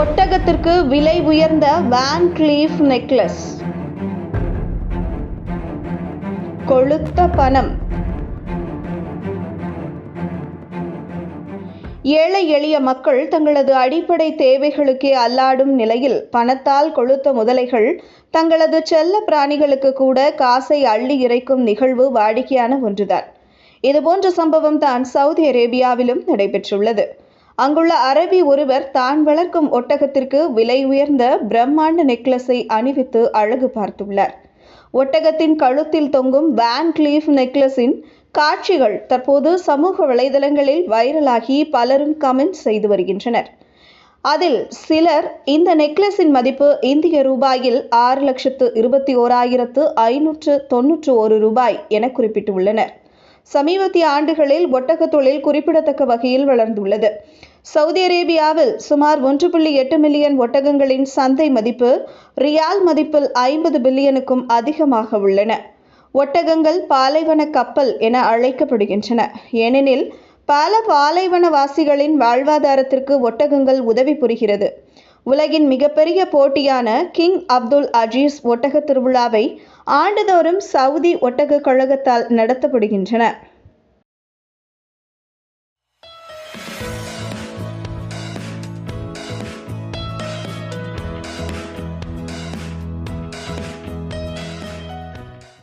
ஒட்டகத்திற்கு விலை உயர்ந்த van கிளீஃப் necklace கொழுத்த பணம். ஏழை எளிய மக்கள் தங்களது அடிப்படை தேவைகளுக்கே அல்லாடும் நிலையில் பணத்தால் கொழுத்த முதலைகள் தங்களது செல்ல பிராணிகளுக்கு கூட காசை அள்ளி இறைக்கும் நிகழ்வு வாடிக்கையான ஒன்றுதான். இதுபோன்ற சம்பவம் தான் சவுதி அரேபியாவிலும் நடைபெற்றுள்ளது. அங்குள்ள அரபி ஒருவர் தான் வளர்க்கும் ஒட்டகத்திற்கு விலை உயர்ந்த பிரம்மாண்ட நெக்லஸை அணிவித்து அழகு பார்த்துள்ளார். ஒட்டகத்தின் கழுத்தில் தொங்கும் வேன் கிளீஃப் நெக்லஸின் காட்சிகள் தற்போது சமூக வலைதளங்களில் வைரலாகி பலரும் கமெண்ட் செய்து வருகின்றனர். அதில் சிலர் இந்த நெக்லஸின் மதிப்பு இந்திய ரூபாயில் ஆறு லட்சத்து இருபத்தி ஓராயிரத்து ஐநூற்று தொன்னூற்று ஒரு ரூபாய் என குறிப்பிட்டுள்ளனர். சமீபத்திய ஆண்டுகளில் ஒட்டக தொழில் குறிப்பிடத்தக்க வகையில் வளர்ந்துள்ளது. சவுதி அரேபியாவில் சுமார் ஒன்று புள்ளி எட்டு மில்லியன் ஒட்டகங்களின் சந்தை மதிப்பு ரியால் மதிப்பில் ஐம்பது பில்லியனுக்கும் அதிகமாக உள்ளன. ஒட்டகங்கள் பாலைவன கப்பல் என அழைக்கப்படுகின்றன. ஏனெனில் பல பாலைவனவாசிகளின் வாழ்வாதாரத்திற்கு ஒட்டகங்கள் உதவி புரிகிறது. உலகின் மிகப்பெரிய போட்டியான கிங் அப்துல் அஜீஸ் ஒட்டக திருவிழாவை ஆண்டுதோறும் சவுதி ஒட்டக கழகத்தால் நடத்தப்படுகின்றன.